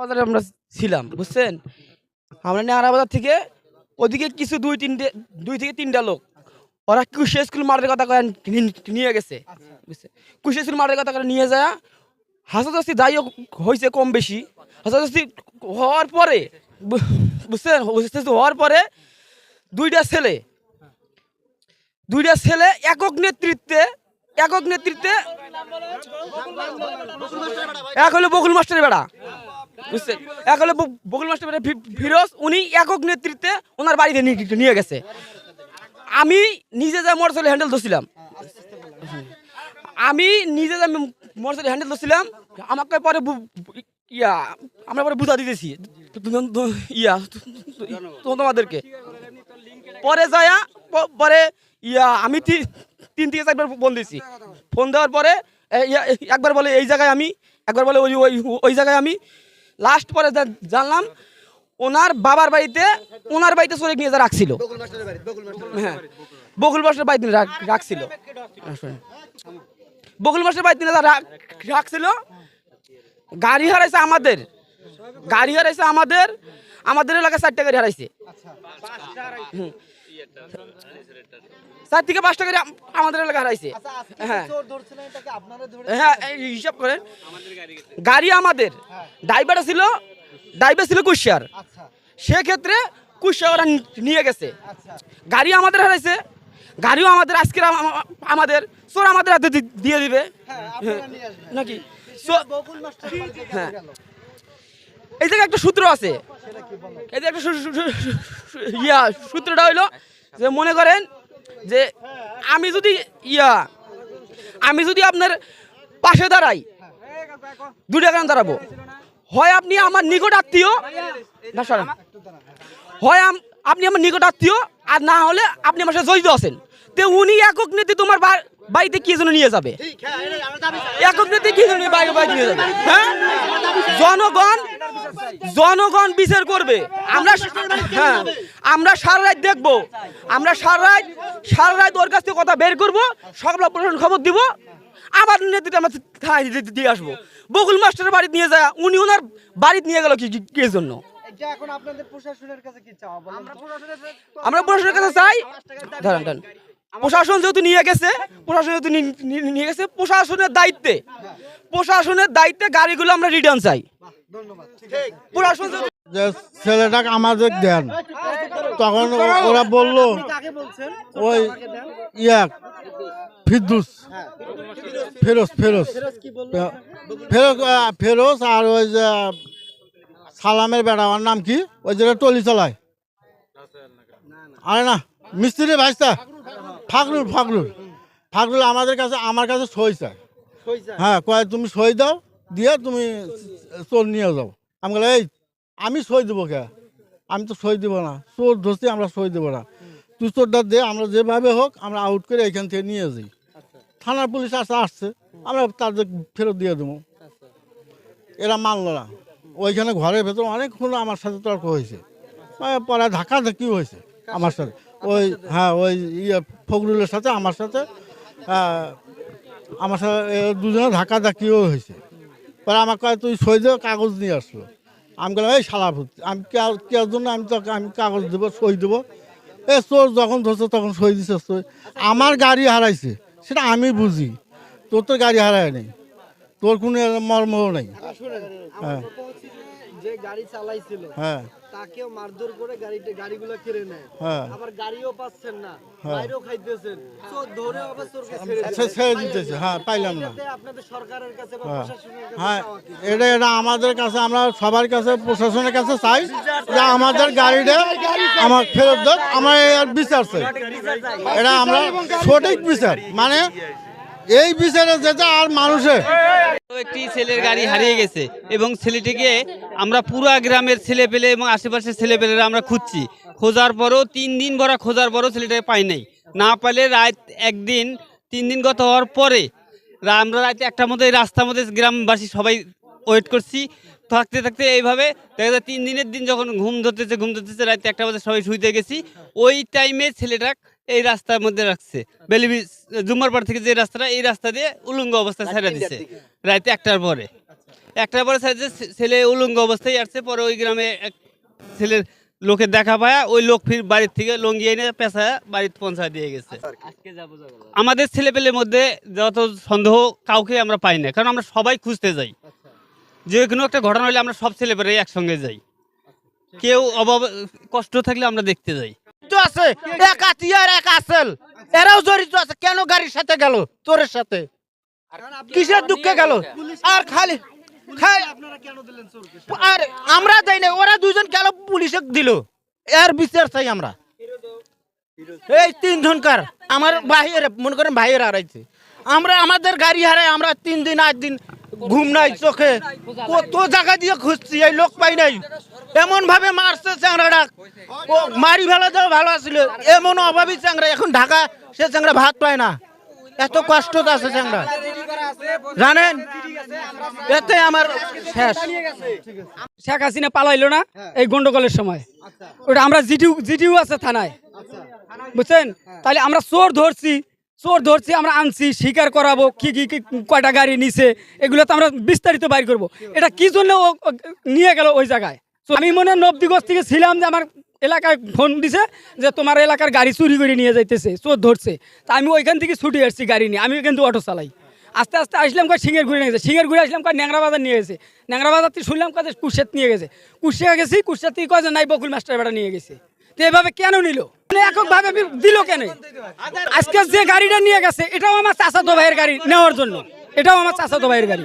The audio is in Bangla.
বাজারে আমরা ছিলাম, বুঝছেন? আমরা নেহারা বাজার থেকে ওদিকে কিছু দুই, তিনটে, দুই থেকে তিনটা লোক। ওরা কুশিয়া স্কুল মাঠের কথা করে নিয়ে গেছে বুঝছেন কুশিয়া স্কুল মাঠের কথা করে নিয়ে যায়। হাসাদস্তি যাই হয়েছে কম বেশি। হাসাদস্তি হওয়ার পরে বুঝছেন? হওয়ার পরে দুইটা ছেলে দুইটা ছেলে একক নেতৃত্বে একক নেতৃত্বে, এক হলো বকুল মাস্টারের বেড়া। বুঝছেন? এক হলো বকুল মাস্টার ফিরোজ, উনি একক নেতৃত্বে ওনার বাড়িতে নিয়ে- গেছে। আমি নিজে যা মোটরসাইকেল হ্যান্ডেল ধরছিলাম। আমি নিজে যা মোটরসাইকেল হ্যান্ডেল ধরছিলাম, আমাকে পরে ইয়া, আমরা পরে বুঝা দিতেছি। ইয়া তোমাদেরকে। পরে যায়া পরে ইয়া, আমি তিন থেকে চারবার ফোন দিয়েছি। ফোন দেওয়ার পরে একবার বলে এই জায়গায় আমি, একবার বলে ওই ওই ওই জায়গায় আমি লাস্ট পরে জানলাম, ওনার বাবার বাড়িতে, ওনার বাড়িতে চলে নিয়ে যা রাখছিল। হ্যাঁ। বকুল মাস্টার বাড়িতে রাখ- রাখছিল। বকুল মাস্টার বাড়িতে রাখছিল। গাড়ি হারাইছে আমাদের। গাড়ি হারাইছে আমাদের। আমাদের এলাকায় চারটা গাড়ি হারাইছে। চার থেকে পাঁচটা গাড়ি আমাদের এলাকা হারাইছে। হ্যাঁ। হ্যাঁ হিসাব করেন। গাড়ি আমাদের ড্রাইভার ছিল ড্রাইভার ছিল কুশিয়ার। সেক্ষেত্রে কুশিয়া ওরা নিয়ে গেছে। গাড়ি আমাদের হারাইছে। গাড়িও আমাদের আজকের আম- আম- আমাদের চোর আমাদের হাতে দিয়ে দিবে। হ্যাঁ। নাকি? হ্যাঁ। এই জায়গায় একটা সূত্র আছে। এই যে একটা ইয়া সূত্রটা হইল যে মনে করেন যে আমি যদি ইয়া, আমি যদি আপনার পাশে দাঁড়াই দুটা কারণ দাঁড়াবো? হয় আপনি আমার নিকট আত্মীয়, না, সরেন। হয় আপনি আমার নিকট আত্মীয়, আর না হলে আপনি আমার সাথে জড়িত আছেন। তে উনি একক নীতি তোমার বাড়িতে কি জন্য নিয়ে যাবে? একক নীতি কি জন্য বাড়ি বাড়িতে নিয়ে যাবে? হ্যাঁ? জনগণ জনগণ বিচার করবে। আমরা হ্যাঁ আমরা সারা রাত দেখব। আমরা সারা রাত সারা রাত ওর কাছ থেকে কথা বের করব সকাল প্রশাসন খবর দিব। আবার নেতৃত্বে আমরা থানায় দিয়ে- দিয়ে আসব। বকুল মাস্টারের বাড়ি নিয়ে যায় উনি ওনার বাড়ি নিয়ে গেল কি জন্য? এটা এখন আপনাদের প্রশাসনের কাছে কি চাওয়া বলেন তো? আমরা প্রশাসনের কাছে চাই দাঁড়ান দাঁড়ান। প্রশাসন যেহেতু নিয়ে গেছে প্রশাসন যেহেতু নিয়ে গেছে প্রশাসনের দায়িত্বে প্রশাসনের দায়িত্বে গাড়িগুলো আমরা রিটার্ন চাই। যে ছেলেটাকে আমাদের দেন তখন ওরা বলল ওই ইয়া ফিরদুস। ফেরোজ ফেরোজ। ফেরোজ কি ফেরোজ আর ওই যে সালামের বেড়া আমার নাম কি? ওই যে টলি চালায়। আরে না মিস্ত্রি ভাইস্তা। ফাকরুল ফাকরুল। ফাকরুল আমাদের কাছে আমার কাছে সই চায়? হ্যাঁ কয় তুমি সই দাও দিয়ে তুমি চোর নিয়ে যাও। আমি বলে এই আমি সই দেবো কে? আমি তো সই দেবো না চোর ধরছি আমরা সই দেবো না। তুই চোরটা দে আমরা যেভাবে হোক আমরা আউট করে এখান থেকে নিয়ে যাই। থানার পুলিশ আসতে আসছে আমরা তাদের ফেরত দিয়ে দেবো। এরা মানলো না। ওইখানে ঘরের ভেতর অনেকক্ষণ আমার সাথে তর্ক হয়েছে। পরে ধাক্কা ধাক্কি হয়েছে আমার সাথে। ওই হ্যাঁ ওই ইয়ে ফখরুলের সাথে আমার সাথে আমার সাথে দুজনে ধাক্কা ধাক্কিও হয়েছে। পরে আমাকে কয় তুই সই দেবে কাগজ নিয়ে আসলো আমি গেলাম এই শালা ভূত, আমি কে- কে জন্য আমি তো আমি কাগজ দেবো সই দেবো? এ তোর যখন ধরছে তখন সই দিছে সই আমার গাড়ি হারাইছে সেটা আমি বুঝি। তোর তো গাড়ি হারায় নেই তোর কোনো মর্মও নেই। হ্যাঁ। যে গাড়ি চালাইছিল হ্যাঁ। তাকেও মারধর করে গাড়িটা গাড়িগুলো কেড়ে নেয়। হ্যাঁ। আবার গাড়িও পাচ্ছেন না। বাইরেও খাইতেছেন। চোর ধরে আবার চোরকে ছেড়ে ছেড়ে দিতেছে। হ্যাঁ পাইলাম না। আপনাদের সরকারের কাছে বা প্রশাসনের কাছে হ্যাঁ এটা এটা আমাদের কাছে আমরা সবার কাছে প্রশাসনের কাছে চাই যে আমাদের গাড়িটা আমার ফেরত দেন আমার এর বিচার চাই। এটা আমরা সঠিক বিচার। মানে এই বিচারে যেটা আর মানুষের একটি ছেলের গাড়ি হারিয়ে গেছে এবং ছেলেটিকে আমরা পুরা গ্রামের ছেলে পেলে এবং আশেপাশের ছেলে পেলেরা আমরা খুঁজছি। খোঁজার পরও তিন দিন ভরা খোঁজার পরও ছেলেটাকে পাই নাই। না পাইলে রাত একদিন তিন দিন গত হওয়ার পরে আমরা রাতে একটা মধ্যে এই রাস্তার মধ্যে গ্রামবাসী সবাই ওয়েট করছি। থাকতে থাকতে এইভাবে দেখা যায় তিন দিনের দিন যখন ঘুম ধরতেছে ঘুম ধরতেছে রাতে একটা মধ্যে সবাই শুইতে গেছি। ওই টাইমে ছেলেটা এই রাস্তার মধ্যে রাখছে। বেলিবি জুম্মার পাড় থেকে যে রাস্তাটা এই রাস্তা দিয়ে উলঙ্গ অবস্থায় ছেড়ে দিছে। রাতে একটার পরে। একটা পরে যে ছেলে উলঙ্গ অবস্থায় আসছে পরে ওই গ্রামে এক ছেলের লোকের দেখা পায় ওই লোক ফির বাড়ির থেকে লঙ্গি এনে পেঁচা বাড়িতে পৌঁছায় দিয়ে গেছে। আমাদের ছেলেপেলের মধ্যে যত সন্দেহ কাউকে আমরা পাই না কারণ আমরা সবাই খুঁজতে যাই। যে কোনো একটা ঘটনা হলে আমরা সব ছেলেপেলে একসঙ্গে যাই। কেউ অভাব কষ্ট থাকলে আমরা দেখতে যাই। আছে এক আতিয়ার এক আসেল। এরাও জড়িত আছে কেন গাড়ির সাথে গেল? চোরের সাথে। কিসের দুঃখে গেল? আর খালি কেন চোরকে আর আমরা না ওরা দুজন গেল পুলিশে দিল? এর বিচার চাই আমরা। এই তিন জনকার আমার ভাইয়ের মনে করেন ভাইয়ের হারাইছে। আমরা আমাদের গাড়ি হারাই আমরা তিন দিন আট দিন ঘুম নাই চোখে। কত জায়গা দিয়ে খুঁজছি এই লোক পাই নাই। এমন ভাবে মারছে চ্যাংরাটা। ও মারি ফেলা যাও ভালো আছিল। এমন অভাবী চ্যাংরা এখন ঢাকা সে চ্যাংরা ভাত পায় না। এত কষ্ট আছে চ্যাংরা। জানেন? এতে আমার শেষ। শেখ হাসিনা পালাইলো না এই গন্ডগোলের সময়। ওটা আমরা জিটিউ জিটিউ আছে থানায়। বুঝছেন? তাহলে আমরা চোর ধরছি চোর ধরছি, আমরা আনছি স্বীকার করাবো, কি কি কয়টা গাড়ি নিছে, এগুলো তো আমরা বিস্তারিত বাইর করব। এটা কি জন্য নিয়ে গেল ওই জায়গায়? আমি মনে হয় নবদিগজ থেকে ছিলাম যে আমার এলাকায় ফোন দিছে যে তোমার এলাকার গাড়ি চুরি করে নিয়ে যাইতেছে, চোর ধরছে। তা আমি ওইখান থেকে ছুটে আসছি গাড়ি নিয়ে। আমি কিন্তু অটো চালাই। আস্তে আস্তে আসলাম, কয় সিঙের ঘুরে নিয়ে গেছে। সিঙের ঘুরে আসলাম, কয় ন্যাংরা বাজার নিয়ে গেছে। ন্যাংরা বাজার থেকে শুনলাম, কয় কুশেত নিয়ে গেছে। কুশিয়া গেছি কুশিয়া থেকে কয় যে নাই, বকুল মাস্টার বেড়া নিয়ে গেছে। তো এভাবে কেন নিল? মানে এককভাবে দিল কেন? আজকে যে গাড়িটা নিয়ে গেছে, এটাও আমার চাচাতো ভাইয়ের গাড়ি নেওয়ার জন্য। এটাও আমার চাচাতো ভাইয়ের গাড়ি।